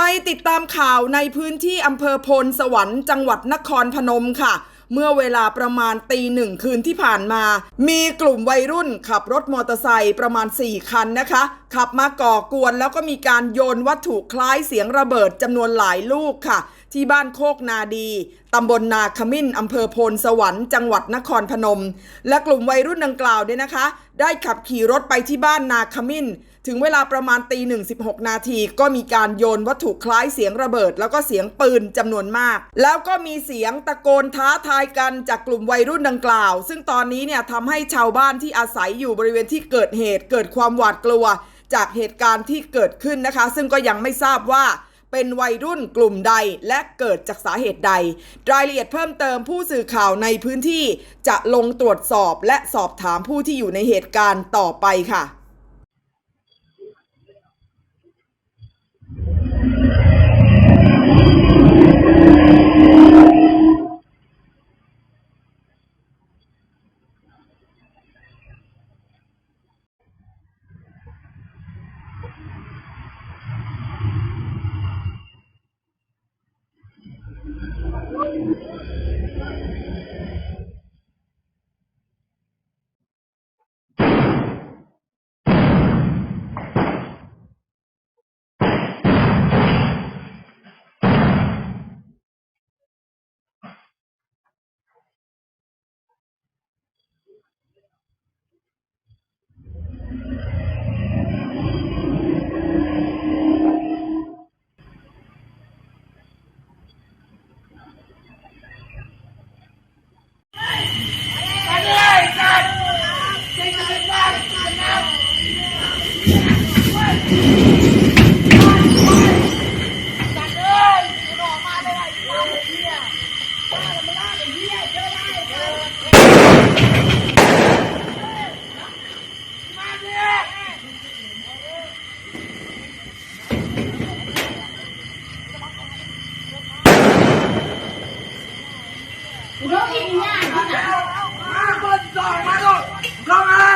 ไปติดตามข่าวในพื้นที่อำเภอพนสวรรค์จังหวัดนครพนมค่ะ เมื่อเวลาประมาณตีหนึ่งคืนที่ผ่านมา มีกลุ่มวัยรุ่นขับรถมอเตอร์ไซค์ประมาณ 4 คันนะคะ ขับมาก่อกวนแล้วก็มีการโยนวัตถุคล้ายเสียงระเบิดจำนวนหลายลูกค่ะ ที่บ้านโคกนาดีตำบลนาขมิ้นอำเภอโพนสวรรค์จังหวัดนครพนม และกลุ่มวัยรุ่นดังกล่าวเนี่ยนะคะ ได้ขับขี่รถไปที่บ้านนาขมิ้น ถึงเวลาประมาณตีหนึ่งสิบหกนาทีก็มีการโยนวัตถุคล้ายเสียงระเบิด แล้วก็เสียงปืนจำนวนมาก แล้วก็มีเสียงตะโกนท้าทายกันจากกลุ่มวัยรุ่นดังกล่าว ซึ่งตอนนี้เนี่ยทำให้ชาวบ้านที่อาศัยอยู่บริเวณที่เกิดเหตุ เกิดความหวาดกลัว จากเหตุการณ์ที่เกิดขึ้นนะคะ ซึ่งก็ยังไม่ทราบว่าเป็นวัยรุ่นกลุ่มใดและเกิดจากสาเหตุใด รายละเอียดเพิ่มเติมผู้สื่อข่าวในพื้นที่จะลงตรวจสอบและสอบถามผู้ที่อยู่ในเหตุการณ์ต่อไปค่ะ রোগী নিয়ে আসবে না